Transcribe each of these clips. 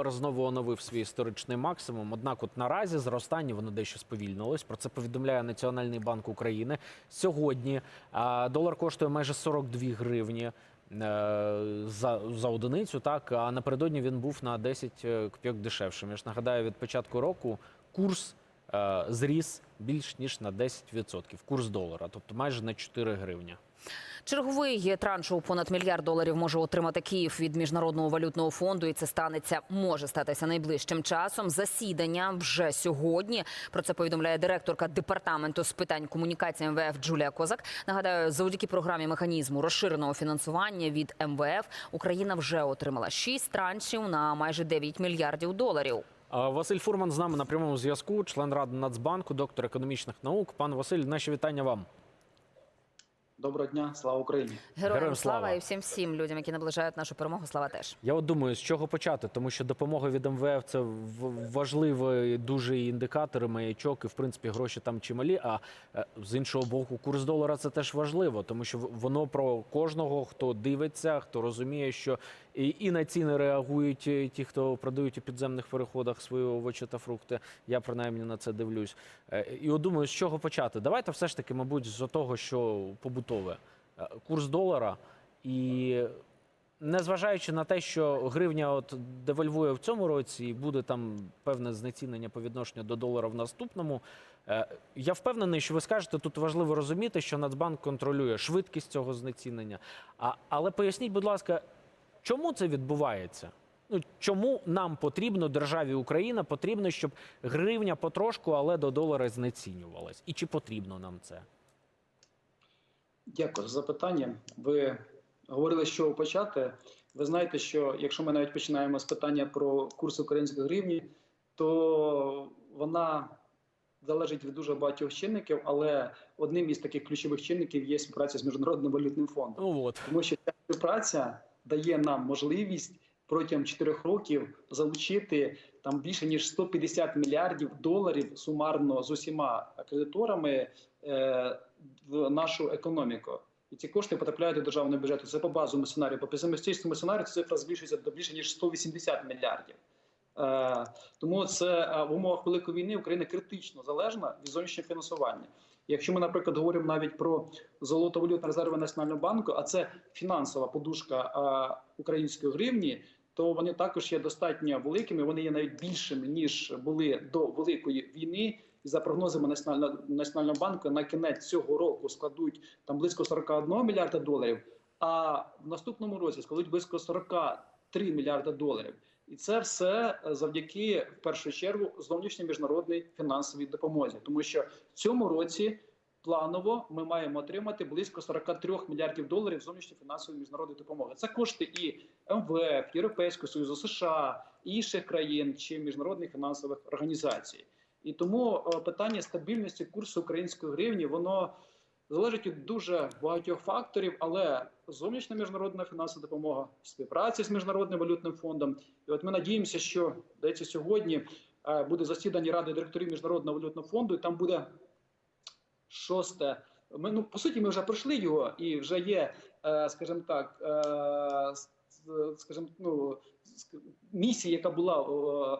Долар знову оновив свій історичний максимум. Однак, от наразі зростання воно дещо сповільнилось. Про це повідомляє Національний банк України. Сьогодні долар коштує майже 42 гривні. е, За, за одиницю, так а напередодні він був на 10 копійок дешевшим. Я ж нагадаю, від початку року курс е, зріс більш ніж на 10%. Курс долара, тобто майже на 4 гривні. Черговий транш у понад мільярд доларів може отримати Київ від міжнародного валютного фонду, і це станеться може статися найближчим часом. Засідання вже сьогодні. Про це повідомляє директорка департаменту з питань комунікації МВФ Джулія Козак. Нагадаю, завдяки програмі механізму розширеного фінансування від МВФ Україна вже отримала шість траншів на майже 9 мільярдів доларів. Василь Фурман з нами на прямому зв'язку, член ради Нацбанку, доктор економічних наук. Пан Василь, наші вітання вам. Доброго дня, слава Україні. Героям, Героям слава слава. і всім всім людям, які наближають нашу перемогу. Слава теж. Я от думаю, з чого почати, тому що допомога від МВФ це важливий дуже індикатор, маячок, і в принципі гроші там чималі. А е, з іншого боку, курс долара це теж важливо, тому що в- воно про кожного, хто дивиться, хто розуміє, що і, і на ціни реагують е, ті, хто продають у підземних переходах свої овочі та фрукти. Я принаймні на це дивлюсь. Е, І от думаю, з чого почати. Давайте все ж таки, мабуть, з того, що побутове. Е, Курс долара і Незважаючи на те, що гривня от девальвує в цьому році і буде там певне знецінення по відношенню до долара в наступному, я впевнений, що ви скажете, тут важливо розуміти, що Нацбанк контролює швидкість цього знецінення. А, але поясніть, будь ласка, чому це відбувається? Ну чому нам потрібно державі Україна потрібно, щоб гривня потрошку, але до долара знецінювалась? І чи потрібно нам це? Дякую за запитання. Ви говорили, чого почати. Ви знаєте, що якщо ми навіть починаємо з питання про курс української гривні, то вона залежить від дуже багатьох чинників, але одним із таких ключових чинників є співпраця з міжнародним валютним фондом. Ну от Тому що ця співпраця дає нам можливість протягом 4 років залучити там більше ніж 150 мільярдів доларів сумарно з усіма кредиторами е, в нашу економіку. І ці кошти потрапляють до державного бюджету. Це по базовому сценарію. По песимістичному сценарію ця цифра збільшується до більше ніж 180 мільярдів. Е, тому це е, в умовах великої війни Україна критично залежна від зовнішнього фінансування. Якщо ми, наприклад, говоримо навіть про золотовалютні резерви Національного банку, а це фінансова подушка української гривні, то вони також є достатньо великими. Вони є навіть більшими ніж були до великої війни. І за прогнозами Національного національного банку на кінець цього року складуть там близько 41 мільярда доларів. А в наступному році складуть близько 43 мільярда доларів. І це все завдяки в першу чергу зовнішньої міжнародної фінансовій допомозі, тому що в цьому році планово ми маємо отримати близько 43 мільярдів доларів зовнішньої фінансової міжнародної допомоги. Це кошти і МВФ, Європейського союзу, США, інших країн чи міжнародних фінансових організацій. І тому е, питання стабільності курсу української гривні воно залежить від дуже багатьох факторів, але зовнішня міжнародна фінансова допомога, співпраця з міжнародним валютним фондом. І от ми надіємося, що здається, сьогодні е, буде засідання ради директорів міжнародного валютного фонду, і там буде шосте. Ми ну по суті, ми вже пройшли його, і вже є, е, скажімо так, е, скажімо, ну місія, яка була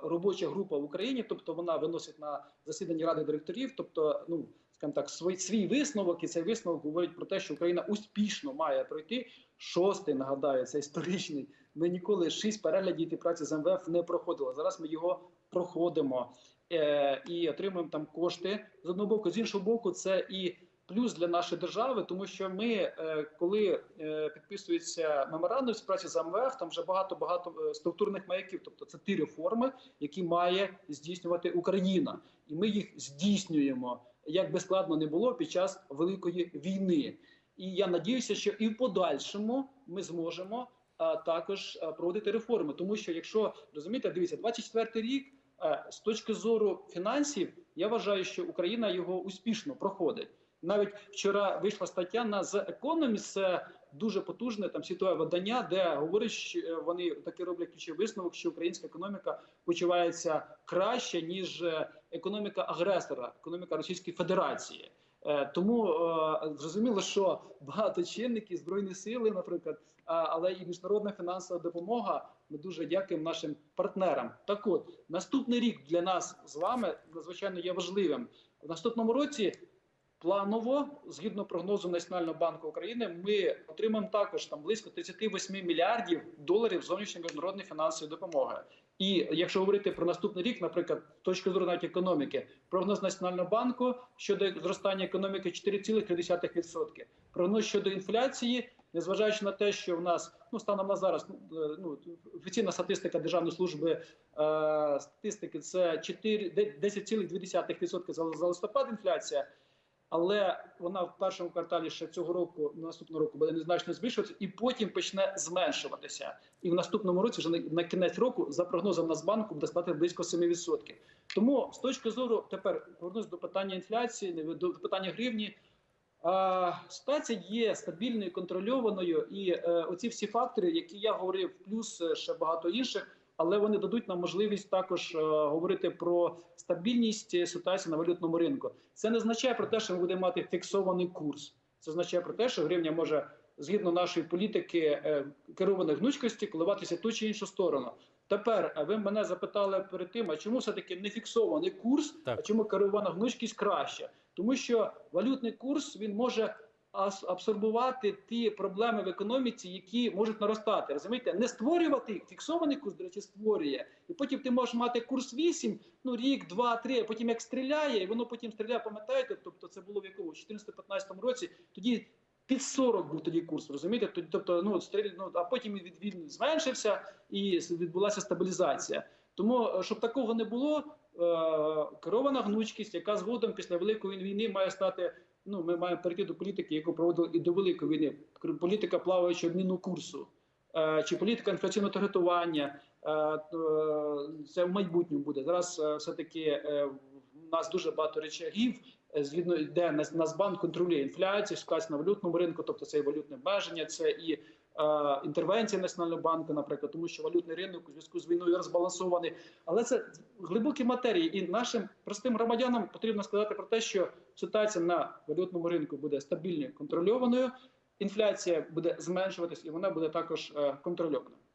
робоча група в Україні, тобто вона виносить на засідання ради директорів, тобто, ну скажімо так, свій, свій висновок, і цей висновок говорить про те, що Україна успішно має пройти. Шостий нагадаю, це історичний. Ми ніколи шість переглядів і праці з МВФ не проходили. Зараз ми його проходимо е, і отримуємо там кошти з одного боку, з іншого боку, це і плюс для нашої держави, тому що ми, е, коли е, підписується меморандум співпраці з МВФ, там вже багато багато е, структурних маяків, тобто це ті реформи, які має здійснювати Україна, і ми їх здійснюємо як би складно не було під час великої війни. І я надіюся, що і в подальшому ми зможемо а, також а, проводити реформи, тому що якщо розумієте, дивіться, 24 рік а, з точки зору фінансів, я вважаю, що Україна його успішно проходить. Навіть вчора вийшла стаття на The Economist, дуже потужне там світове видання, де говорять, що е, вони таки роблять ключовий висновок, що українська економіка почувається краще ніж е, економіка агресора, економіка Російської Федерації. Е, Тому е, зрозуміло, що багато чинників збройні сили, наприклад, але і міжнародна фінансова допомога. Ми дуже дякуємо нашим партнерам. Так от наступний рік для нас з вами надзвичайно є важливим. В наступному році планово, згідно прогнозу Національного банку України, ми отримаємо також там близько 38 мільярдів доларів зовнішньої міжнародної фінансової допомоги. І якщо говорити про наступний рік, наприклад, з точки зору навіть економіки, прогноз Національного банку щодо зростання економіки 4,3%. Прогноз щодо інфляції, незважаючи на те, що в нас ну станом на зараз ну офіційна статистика Державної служби е, статистики це 4, 10,2% за, за листопад інфляція. Але вона в першому кварталі ще цього року, наступного року буде незначно збільшуватися, і потім почне зменшуватися. І в наступному році, вже на, на кінець року, за прогнозом Нацбанку, буде складати близько 7%. Тому з точки зору тепер повернусь до питання інфляції, до, питання гривні. Ситуація є стабільною, контрольованою, і е, оці всі фактори, які я говорив, плюс е, ще багато інших, але вони дадуть нам можливість також е, говорити про стабільність е, ситуації на валютному ринку. Це не означає про те, що ми будемо мати фіксований курс. Це означає про те, що гривня може згідно нашої політики е, керованої гнучкості коливатися ту чи іншу сторону. Тепер е, ви мене запитали перед тим, а чому все таки не фіксований курс, Так. а чому керована гнучкість краще? Тому що валютний курс він може абсорбувати ті проблеми в економіці, які можуть наростати. Розумієте, не створювати їх. Фіксований курс, до речі, створює. І потім ти можеш мати курс 8, ну рік, два, три, а потім як стріляє, і воно потім стріляє, пам'ятаєте? Тобто це було в якому 14-15 році. Тоді під 40 був тоді курс, розумієте? Тобто, ну стріль, ну а потім він, зменшився і відбулася стабілізація. Тому, е, щоб такого не було, керована гнучкість, яка згодом після великої війни має стати. Ну, ми маємо перейти до політики, яку проводили і до великої війни. Політика плаваючого обміну курсу, е, чи політика інфляційного таргетування. Е, е, це в майбутньому буде. Зараз е, все-таки е, в нас дуже багато речагів, е, згідно де Нац- Нацбанк контролює інфляцію, ситуацію на валютному ринку, тобто це і валютне обмеження, це і е, інтервенція Національного банку, наприклад, тому що валютний ринок у зв'язку з війною розбалансований. Але це глибокі матерії, і нашим простим громадянам потрібно сказати про те, що ситуація на валютному ринку буде стабільною, контрольованою. Інфляція буде зменшуватись, і вона буде також контрольована. контрольованою. М,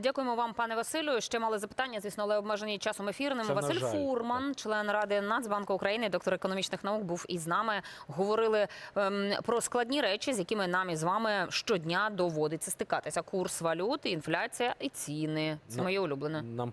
Дякуємо вам, пане Василю. Ще мали запитання, звісно, але обмежені часом ефірним. Це Василь жаль, Фурман, член ради Нацбанку України, доктор економічних наук, був із нами. Говорили ем, про складні речі, з якими нам із вами щодня доводиться стикатися: курс валют, інфляція і ціни. Це моє улюблене. Нам